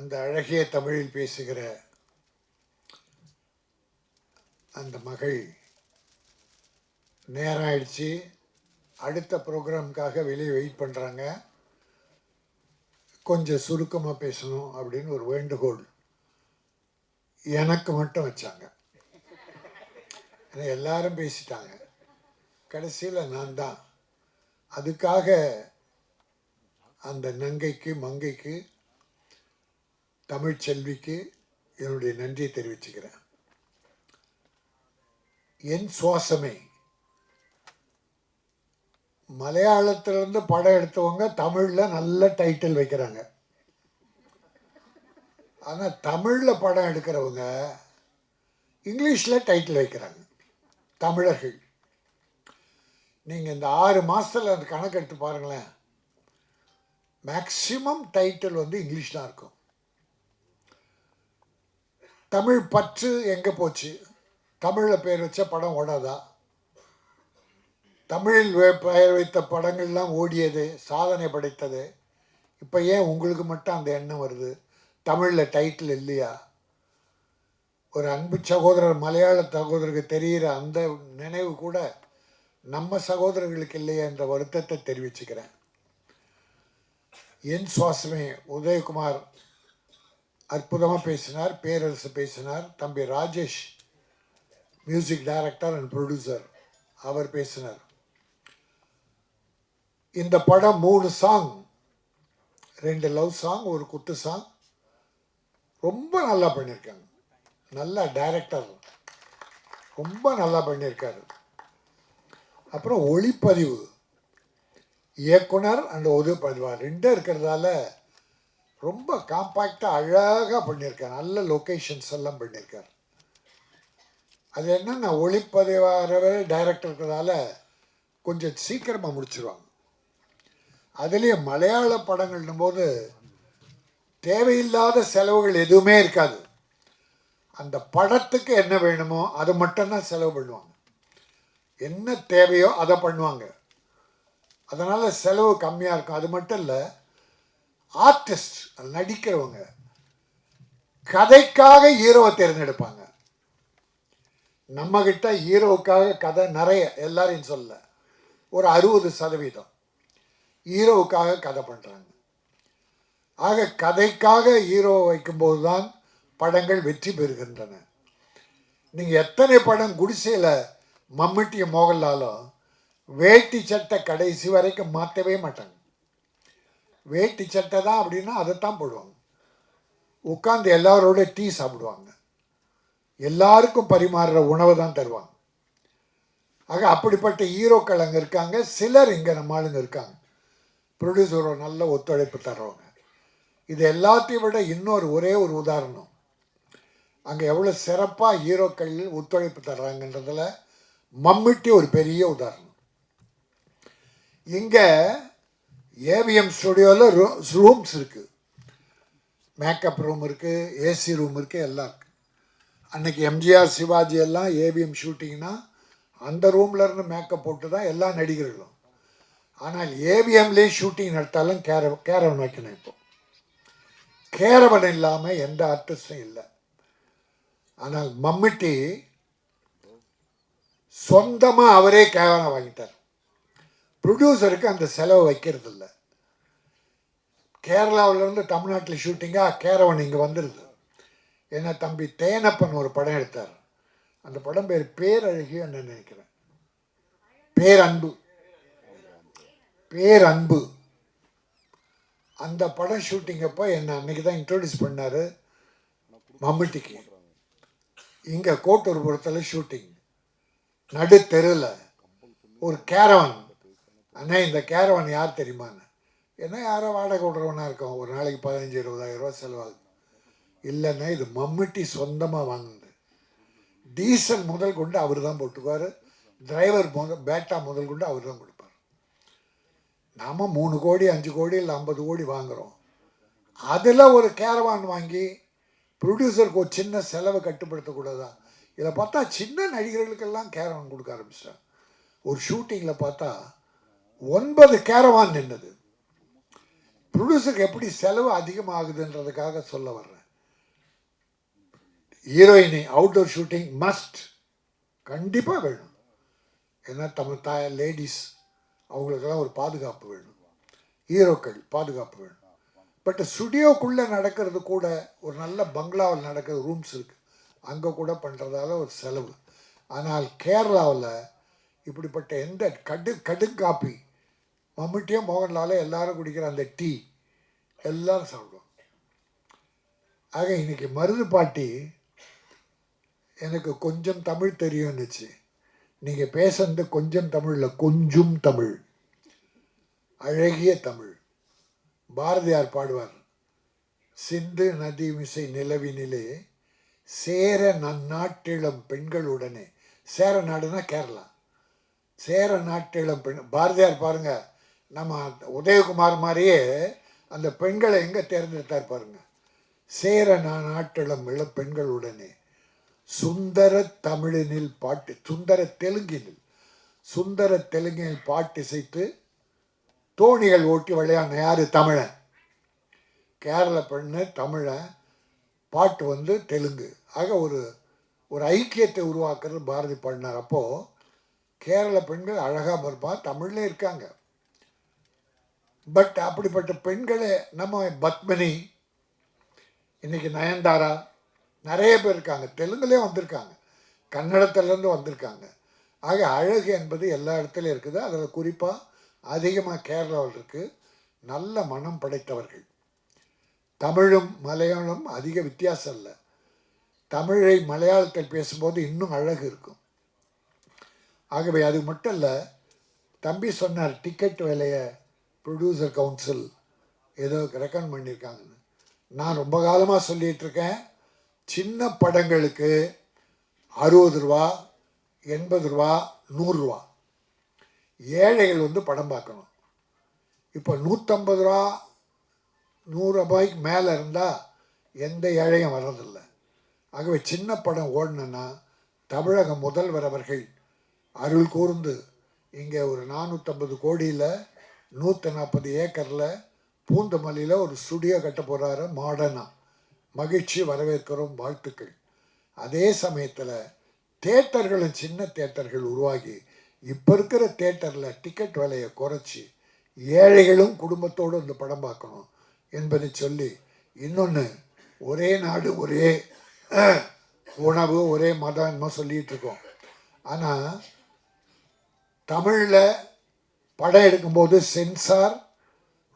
அந்த அழகிய தமிழில் பேசுகிற அந்த மகள் நேரம் ஆயிடுச்சு அடுத்த ப்ரோக்ராம்காக வெளியே வெயிட் பண்ணுறாங்க கொஞ்சம் சுருக்கமாக பேசணும் அப்படின்னு ஒரு வேண்டுகோள் எனக்கு மட்டும் வச்சாங்க. ஏன்னா எல்லாரும் பேசிட்டாங்க. கடைசியில் நான் தான். அதுக்காக அந்த நங்கைக்கு மங்கைக்கு தமிழ்ச்செல்விக்கு என்னுடைய நன்றியை தெரிவிச்சுக்கிறேன். என் சுவாசமே மலையாளத்திலிருந்து படம் எடுத்தவங்க தமிழில் நல்ல டைட்டில் வைக்கிறாங்க. ஆனால் தமிழில் படம் எடுக்கிறவங்க இங்கிலீஷில் டைட்டில் வைக்கிறாங்க. தமிழர்கள். நீங்கள் இந்த ஆறு மாதத்தில் அந்த கணக்கு எடுத்து பாருங்களேன் மேக்சிமம் டைட்டில் வந்து இங்கிலீஷ் தான் இருக்கும். தமிழ் பற்று எங்கே போச்சு? தமிழில் பேர் வச்ச படம் ஓடாதா? தமிழில் பெயர் வைத்த படங்கள்லாம் ஓடியது சாதனை படைத்தது. இப்போ ஏன் உங்களுக்கு மட்டும் அந்த எண்ணம் வருது? தமிழில் டைட்டில் இல்லையா? ஒரு அன்பு சகோதரர் மலையாள சகோதரருக்கு தெரிகிற அந்த நினைவு கூட நம்ம சகோதரர்களுக்கு இல்லையா என்ற வருத்தத்தை தெரிவிச்சுக்கிறேன். என் சுவாசமே உதயகுமார் அற்புதமாக பேசினார் பேரரசு பேசினார். தம்பி Rajesh music director and producer அவர் பேசினார். இந்த படம் மூணு சாங் ரெண்டு லவ் சாங் ஒரு குத்து சாங் ரொம்ப நல்லா பண்ணியிருக்காங்க. நல்ல டைரக்டர் ரொம்ப நல்லா பண்ணியிருக்காரு. அப்புறம் ஒளிப்பதிவு இயக்குனர் அண்ட் ஒதுப்பதிவாக ரெண்டும் இருக்கிறதால ரொம்ப காம்பாக்டாக அழகாக பண்ணியிருக்காரு. நல்ல லொக்கேஷன்ஸ் எல்லாம் பண்ணியிருக்காரு. அது என்னென்னா ஒளிப்பதிவாரவே டைரக்டர் இருக்கிறதால கொஞ்சம் சீக்கிரமாக முடிச்சிருவாங்க. அதுலேயே மலையாள படங்கள்னும் போது தேவையில்லாத செலவுகள் எதுவுமே இருக்காது. அந்த படத்துக்கு என்ன வேணுமோ அது மட்டும்தான் செலவு பண்ணுவாங்க. என்ன தேவையோ அதை பண்ணுவாங்க. அதனால் செலவு கம்மியாக இருக்கும். அது மட்டும் இல்லை ஆர்டிஸ்ட் நடிக்கிறவங்க கதைக்காக ஹீரோவை தேர்ந்தெடுப்பாங்க. நம்மக்கிட்ட ஹீரோவுக்காக கதை நிறைய எல்லாரையும் சொல்ல ஒரு அறுபது சதவீதம் ஹீரோவுக்காக கதை பண்ணுறாங்க ஆக கதைக்காக ஹீரோ வைக்கும்போது தான் படங்கள் வெற்றி பெறுகின்றன. நீங்கள் எத்தனை படம் குடிசையில் மம்முட்டிய மோகன்லாலும் வேட்டி சட்டை கடைசி வரைக்கும் மாற்றவே மாட்டாங்க. வேட்டி சட்டை தான் அப்படின்னா அதைத்தான் போடுவாங்க. உட்காந்து எல்லாரோட டீ சாப்பிடுவாங்க. எல்லாருக்கும் பரிமாறுற உணவை தான் தருவாங்க. ஆக அப்படிப்பட்ட ஹீரோக்கள் அங்கே இருக்காங்க. சிலர் இங்கே நம்ம ஆளுங்க இருக்காங்க. ப்ரொடியூசரோட நல்ல ஒத்துழைப்பு தர்றவங்க. இது எல்லாத்தையும் விட இன்னொரு ஒரே ஒரு உதாரணம். அங்கே எவ்வளோ சிறப்பாக ஹீரோக்கள் ஒத்துழைப்பு தர்றாங்கன்றதுல மம்மிட்டி ஒரு பெரிய உதாரணம். இங்கே ஏவிஎம் ஸ்டுடியோவில் ரூ ரூம்ஸ் இருக்குது மேக்கப் ரூம் இருக்குது ஏசி ரூம் இருக்குது எல்லாம் இருக்குது அன்னைக்கு எம்ஜிஆர் சிவாஜி எல்லாம் ஏவிஎம் ஷூட்டிங்னா அந்த ரூமில் இருந்து மேக்கப் போட்டு தான் எல்லா நடிகர்களும். ஆனால் ஏவிஎம்லேயே ஷூட்டிங் நடத்தாலும் கேர கேரவன் வைக்கணும் இப்போ. கேரவன் இல்லாமல் எந்த ஆர்டிஸ்டும் இல்லை. ஆனால் மம்மிட்டி சொந்தமாக அவரே கேரவனை வாங்கிட்டார். ப்ரொடியூசருக்கு அந்த செலவு வைக்கிறது இல்லை கேரளாவிலேருந்து தமிழ்நாட்டில் ஷூட்டிங்காக கேரவன் இங்கே வந்துடுது ஏன்னா தம்பி தேனப்பன் ஒரு படம் எடுத்தார். அந்த படம் பேர் பேரழகியோ என்ன நினைக்கிறேன். பேரன்பு. பேரன்பு. அந்த படம் ஷூட்டிங் அப்போ என்னை அன்றைக்கி தான் இன்ட்ரோடியூஸ் பண்ணார் மம்முட்டிக்கு. இங்கே கோட்டூர்புரத்தில் ஷூட்டிங் நடு தெருவில் ஒரு கேரவன். அண்ணே இந்த கேரவான் யார் தெரியுமான்னு ஏன்னா யாரோ வாடகை விடுறவனாக இருக்கும் ஒரு நாளைக்கு பதினஞ்சு இருபதாயிரம் ரூபா செலவாகுது. இல்லைன்னா இது மம்முட்டி சொந்தமாக வாங்கினது. டீசல் முதல் கொண்டு அவர் தான் போட்டுக்குவார். டிரைவர் முதல் பேட்டா முதல் கொண்டு அவர் தான் கொடுப்பார். நாம் மூணு கோடி அஞ்சு கோடி இல்லை ஐம்பது கோடி வாங்குகிறோம் அதில் ஒரு கேரவான் வாங்கி ப்ரொடியூசருக்கு ஒரு சின்ன செலவை கட்டுப்படுத்தக்கூடாதா? இதை பார்த்தா சின்ன நடிகர்களுக்கெல்லாம் கேரவான் கொடுக்க ஆரம்பிச்சிட்டான் ஒரு ஷூட்டிங்கில் பார்த்தா ஒன்பது கேரவான் நின்னது. ப்ரொடியூசருக்கு எப்படி செலவு அதிகமாகுதுன்றதுக்காக சொல்ல வர்றேன். ஹீரோயினி அவுட்டோர் ஷூட்டிங் மஸ்ட் கண்டிப்பாக வேணும். ஏன்னா தமிழ் தாய லேடிஸ் அவங்களுக்கெல்லாம் ஒரு பாதுகாப்பு வேணும். ஹீரோக்கள் பாதுகாப்பு வேணும். பட் ஸ்டுடியோக்குள்ளே நடக்கிறது கூட ஒரு நல்ல பங்களாவில் நடக்கிற ரூம்ஸ் இருக்குது அங்கே கூட பண்ணுறதால ஒரு செலவு. ஆனால் கேரளாவில் இப்படிப்பட்ட எந்த கடு கடுங்காப்பி மம்முட்டியும் மோகன்லாலும் எல்லாரும் குடிக்கிற அந்த டீ எல்லாரும் சாப்பிடுவோம் ஆக இன்னைக்கு மருது பாட்டி எனக்கு கொஞ்சம் தமிழ் தெரியும்னுச்சு. நீங்கள் பேசுறது கொஞ்சம் தமிழில் கொஞ்சம் தமிழ். அழகிய தமிழ். பாரதியார் பாடுவார் சிந்து நதி மிசை நிலவினிலே சேர நன்னாட்டிளம் பெண்களுடனே. சேர நாடுனா கேரளா. சேர நாட்டிளம் பெண் பாரதியார் பாருங்கள் நம்ம உதயகுமார் மாதிரியே அந்த பெண்களை எங்கே தேர்ந்தெடுத்தார் பாருங்க. சேர நா- நாட்டிளம் இள பெண்களுடனே. சுந்தர தமிழினில் பாட்டு சுந்தர தெலுங்கினில். சுந்தர தெலுங்கினில் பாட்டிசைத்து தோணிகள் ஓட்டி விளையாடின யார்? தமிழன். கேரள பெண்ணு தமிழன் பாட்டு வந்து தெலுங்கு. ஆக ஒரு ஒரு ஐக்கியத்தை உருவாக்குறது பாரதி பாடினார். அப்போது கேரள பெண்கள் அழகாக இருப்பான் தமிழ்லே இருக்காங்க. பட் அப்படிப்பட்ட பெண்களே நம்ம பத்மினி இன்னைக்கு நயன்தாரா நிறைய பேர் இருக்காங்க. தெலுங்குலேயே வந்திருக்காங்க. கன்னடத்துலேருந்து வந்திருக்காங்க. ஆக அழகு என்பது எல்லா இடத்துலையும் இருக்குது. அதில் குறிப்பாக அதிகமாக கேரளாவில் இருக்குது நல்ல மனம் படைத்தவர்கள். தமிழும் மலையாளம் அதிக வித்தியாசம் இல்லை. தமிழை மலையாளத்தில் பேசும்போது இன்னும் அழகு இருக்கும். ஆகவே அது மட்டும் இல்லை தம்பி சொன்னார் டிக்கெட் விலையை ப்ரொடியூசர் கவுன்சில் ஏதோ ரெக்கமெண்ட் பண்ணியிருக்காங்கன்னு. நான் ரொம்ப காலமாக சொல்லிகிட்ருக்கேன் இருக்கேன் சின்ன படங்களுக்கு அறுபது ரூபா எண்பது ரூபா நூறுரூவா ஏழைகள் வந்து படம் பார்க்கணும். இப்போ நூற்றம்பது ரூபா நூறுரூபாய்க்கு மேலே இருந்தால் எந்த ஏழையும் வர்றதில்லை. ஆகவே சின்ன படம் ஓடணுன்னா தமிழக முதல்வர் அவர்கள் அருள் கூர்ந்து இங்கே ஒரு நானூற்றம்பது கோடியில் நூற்றி நாற்பது ஏக்கரில் பூந்தமல்லியில் ஒரு ஸ்டுடியோ கட்ட போகிறாரு மாடர்னாக மகிழ்ச்சி வரவேற்கிறோம் வாழ்த்துக்கள். அதே சமயத்தில் தேட்டர்களும் சின்ன தேட்டர்கள் உருவாகி இப்போ இருக்கிற தேட்டரில் டிக்கெட் விலையை குறைச்சி ஏழைகளும் குடும்பத்தோடு இந்த படம் பார்க்கணும் என்பதை சொல்லி இன்னொன்று ஒரே நாடு ஒரே உணவு ஒரே மதம் என்னமோ சொல்லிகிட்டு இருக்கோம். ஆனால் தமிழில் படம் எடுக்கும்போது சென்சார்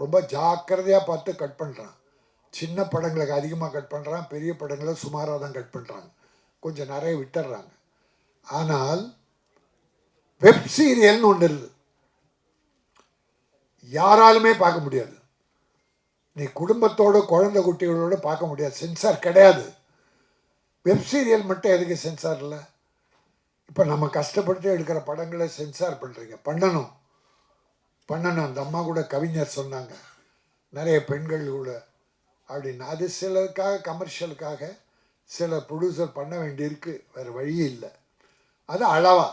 ரொம்ப ஜாக்கிரதையாக பார்த்து கட் பண்ணுறான் சின்ன படங்களுக்கு அதிகமாக கட் பண்ணுறான் பெரிய படங்களை சுமாராக தான் கட் பண்ணுறாங்க கொஞ்சம் நிறைய விட்டுடுறாங்க ஆனால் வெப் சீரியல்னு ஒன்று இருக்குது யாராலுமே பார்க்க முடியாது. நீ குடும்பத்தோட குழந்தை குட்டிகளோட பார்க்க முடியாது. சென்சார் கிடையாது. வெப் சீரியல் மட்டும் எதுக்கு சென்சார் இல்லை இப்போ நம்ம கஷ்டப்பட்டு எடுக்கிற படங்களை சென்சார் பண்ணுறீங்க பண்ணணும். பண்ணணும். அந்த அம்மா கூட கவிஞர் சொன்னாங்க. நிறைய பெண்கள் கூட. அப்படின்னு. அது சிலருக்காக கமர்ஷியலுக்காக சில ப்ரொடியூசர் பண்ண வேண்டியிருக்கு. வேறு வழி இல்லை. அது அளவா.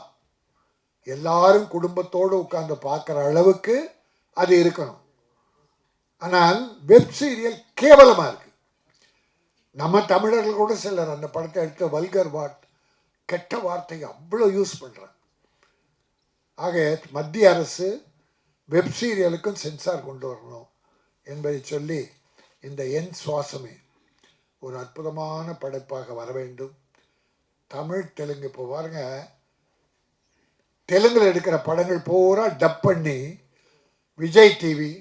எல்லாரும் குடும்பத்தோடு உட்காந்து பார்க்குற அளவுக்கு அது இருக்கணும். ஆனால் வெப் சீரியல் கேவலமாக இருக்குது நம்ம தமிழர்கள் கூட சிலர் அந்த படத்தை எடுத்து வல்கர் வாட் கெட்ட வார்த்தையை அவ்வளோ யூஸ் பண்ணுறாங்க ஆக மத்திய அரசு வெப் சீரியலுக்கும் சென்சார் கொண்டு வரணும் என்பதை சொல்லி இந்த என் சுவாசமே ஒரு அற்புதமான படைப்பாக வர வேண்டும். தமிழ் தெலுங்கு இப்போ பாருங்க. தெலுங்கில் எடுக்கிற படங்கள் பூரா டப் பண்ணி விஜய் டிவி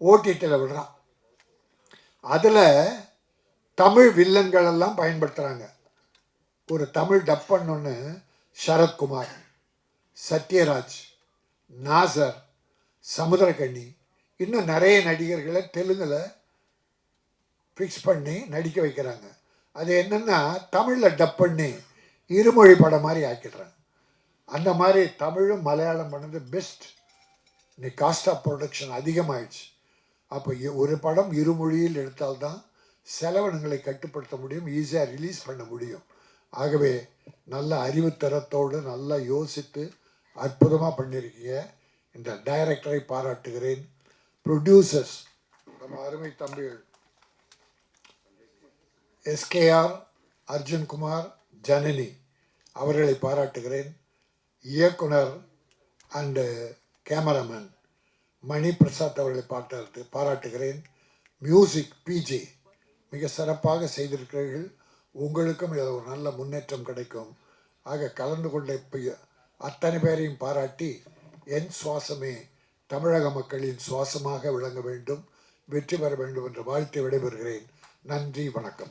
ஓடிடியில் விடுறான். அதில் தமிழ் வில்லன்களெல்லாம் பயன்படுத்துகிறாங்க ஒரு தமிழ் டப் பண்ணொன்னு சரத்குமார் சத்யராஜ் நாசர் சமுதிரக்கண்ணி இன்னும் நிறைய நடிகர்களை தெலுங்கில் ஃபிக்ஸ் பண்ணி நடிக்க வைக்கிறாங்க. அது என்னென்னா தமிழில் டப் பண்ணி இருமொழி படம் மாதிரி ஆக்கிடுறாங்க. அந்த மாதிரி தமிழும் மலையாளம் பண்ணது பெஸ்ட் இன்னைக்கு காஸ்ட் ஆஃப் ப்ரொடக்ஷன் அதிகமாகிடுச்சு அப்போ ஒரு படம் இருமொழியில் எடுத்தால்தான் செலவினங்களை கட்டுப்படுத்த முடியும் ஈஸியாக ரிலீஸ் பண்ண முடியும். ஆகவே நல்ல அறிவுத்தரத்தோடு நல்லா யோசித்து அற்புதமாக பண்ணியிருக்கீங்க இந்த டைரக்டரை பாராட்டுகிறேன். ப்ரொடியூசர்ஸ் நம்ம அருமை தம்பிகள் எஸ்கேஆர் அர்ஜுன்குமார் ஜனனி அவர்களை பாராட்டுகிறேன். இயக்குனர் அண்டு கேமராமேன் மணி பிரசாத் அவர்களை பாராட்டு பாராட்டுகிறேன். மியூசிக் பிஜே மிக சிறப்பாக செய்திருக்கிறீர்கள். உங்களுக்கும் இதில் ஒரு நல்ல முன்னேற்றம் கிடைக்கும். ஆக கலந்து கொண்ட இப்ப அத்தனை பேரையும் பாராட்டி என் சுவாசமே தமிழக மக்களின் சுவாசமாக விளங்க வேண்டும் வெற்றி பெற வேண்டும் என்று வாழ்த்து விடைபெறுகிறேன். நன்றி வணக்கம்.